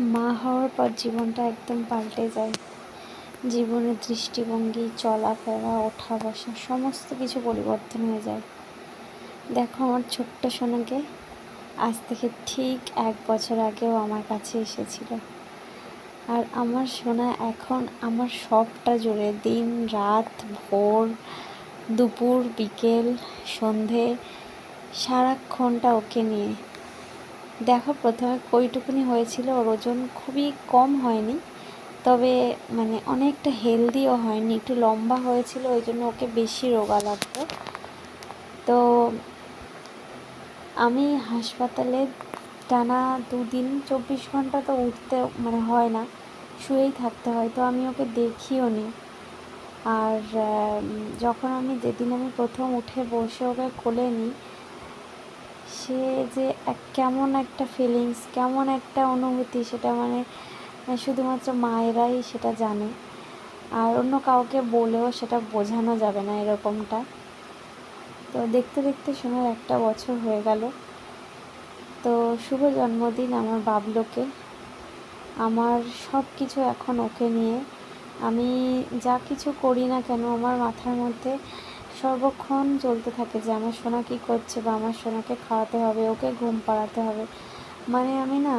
মা হওয়ার পর জীবনটা একদম পাল্টে যায়। জীবনের দৃষ্টিভঙ্গি, চলাফেরা ওঠা বসা সমস্ত কিছু পরিবর্তন হয়ে যায়। দেখো আমার ছোট্ট সোনাকে, আজ থেকে ঠিক এক বছর আগেও আমার কাছে এসেছিল। আর আমার সোনা এখন আমার সবটা জুড়ে দিন, রাত, ভোর, দুপুর, বিকেল, সন্ধে, সারাক্ষণটা ওকে নিয়ে। দেখো, প্রথমে কইটুকুনি হয়েছিল, ওর ওজন খুবই কম হয়নি, তবে মানে অনেকটা হেলদিও হয়নি, একটু লম্বা হয়েছিল, ওই জন্য ওকে বেশি রোগা লাগতো। তো আমি হাসপাতালে টানা দুদিন, চব্বিশ ঘণ্টা তো উঠতে মানে হয় না, শুয়েই থাকতে হয়, তো আমি ওকে দেখিও নি। আর যখন আমি যেদিন আমি প্রথম উঠে বসে ওকে কোলে নিই সে যে কেমন একটা ফিলিংস কেমন একটা অনুভূতি সেটা মানে শুধুমাত্র মায়েরাই সেটা জানে। আর অন্য কাউকে বলেও সেটা বোঝানো যাবে না এরকমটা। তো দেখতে দেখতে সময় একটা বছর হয়ে গেল। তো শুভ জন্মদিন আমার বাবলোকে। আমার সব কিছু এখন ওকে নিয়ে। আমি যা কিছু করি না কেন, আমার মাথার মধ্যে সর্বক্ষণ চলতে থাকে যে আমার সোনা কী করছে বা আমার সোনাকে খাওয়াতে হবে, ওকে ঘুম পাড়াতে হবে। মানে আমি না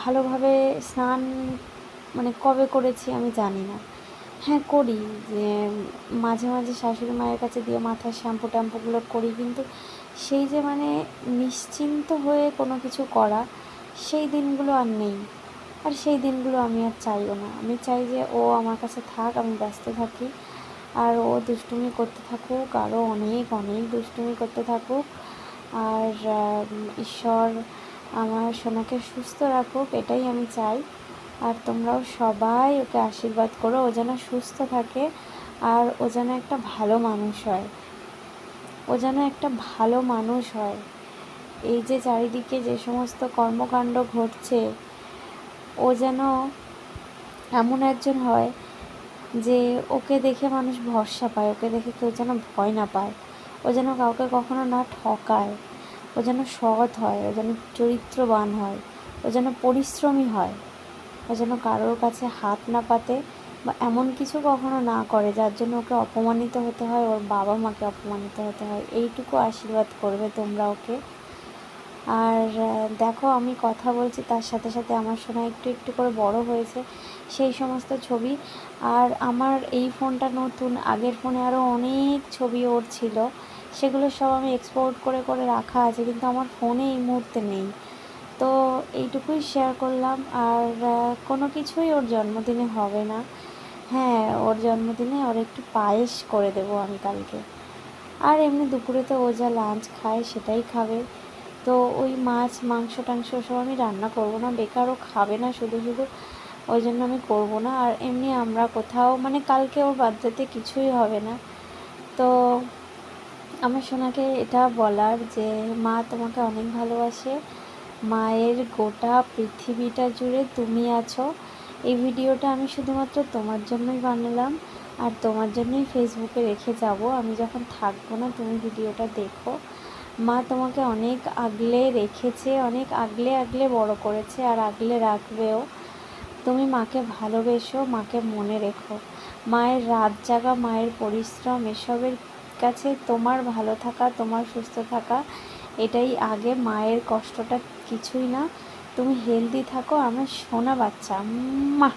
ভালোভাবে স্নান মানে কবে করেছি আমি জানি না। হ্যাঁ করি যে মাঝে মাঝে শাশুড়ি মায়ের কাছে দিয়ে মাথার শ্যাম্পু ট্যাম্পুগুলো করি, কিন্তু সেই যে মানে নিশ্চিন্ত হয়ে কোনো কিছু করা, সেই দিনগুলো আর নেই। আর সেই দিনগুলো আমি আর চাইও না। আমি চাই যে ও আমার কাছে থাক, আমি ব্যস্ত থাকি। আর ও দুষ্টুমি করতে থাকুক আরও অনেক অনেক দুষ্টুমি করতে থাকুক। আর ঈশ্বর আমার সোনাকে সুস্থ রাখুক, এটাই আমি চাই। আর তোমরাও সবাই ওকে আশীর্বাদ করো, ও যেন সুস্থ থাকে আর ও যেন একটা ভালো মানুষ হয়। ও যেন একটা ভালো মানুষ হয়। এই যে চারিদিকে যে সমস্ত কর্মকাণ্ড ঘটছে, ও যেন এমন একজন হয় যে ওকে দেখে মানুষ ভরসা পায়, ওকে দেখে কেউ যেন ভয় না পায়, ও যেন কাউকে কখনো না ঠকায়, ও যেন সৎ হয়, ও যেন চরিত্রবান হয়, ও যেন পরিশ্রমী হয়, ও যেন কারোর কাছে হাত না পাতে বা এমন কিছু কখনো না করে যার জন্য ওকে অপমানিত হতে হয়, ওর বাবা মাকে অপমানিত হতে হয়। এইটুকু আশীর্বাদ করবে তোমরা ওকে। আর দেখো আমি কথা বলছি তার সাথে সাথে আমার সোনা একটু একটু করে বড় হয়েছে সেই সমস্ত ছবি। আর আমার এই ফোনটা নতুন, আগের ফোনে আরও অনেক ছবি ওর ছিল, সেগুলো সব আমি এক্সপোর্ট করে করে রাখা আছে, কিন্তু আমার ফোনে এই মুহূর্তে নেই। তো এইটুকুই শেয়ার করলাম, আর কোনো কিছুই ওর জন্মদিনে হবে না। হ্যাঁ ওর জন্মদিনে ওর একটু পায়েস করে দেবো আমি কালকে। আর এমনি দুপুরে তো ও যা লাঞ্চ খায় সেটাই খাবে। তো ওই মাছ, মাংস, টাংস সব আমি রান্না করব না, বেকারও খাবে না শুধু শুধু। ওই জন্য আমি করব না। আর এমনি আমরা কোথাও মানে কালকে ওর বার্থডেতে কিছুই হবে না। তো আমার সোনাকে এটা বলার যে, মা, তোমাকে অনেক ভালোবাসে। মায়ের গোটা পৃথিবীটা জুড়ে তুমি আছো। এই ভিডিওটা আমি শুধুমাত্র তোমার জন্যই বানালাম। আর তোমার জন্যই ফেসবুকে রেখে যাব। আমি যখন থাকব না, তুমি ভিডিওটা দেখো। মা তোমাকে অনেক আগলে রেখেছে, অনেক আগলে আগলে বড় করেছে আর আগলে রাখবেও। তুমি মাকে ভালোবেসো, মাকে মনে রেখো। মায়ের রাত জাগা, মায়ের পরিশ্রম, এসবের কাছে তোমার ভালো থাকা, তোমার সুস্থ থাকা, এটাই আগে। মায়ের কষ্টটা কিছুই না। তুমি হেলদি থাকো, আমার সোনা বাচ্চা। মা!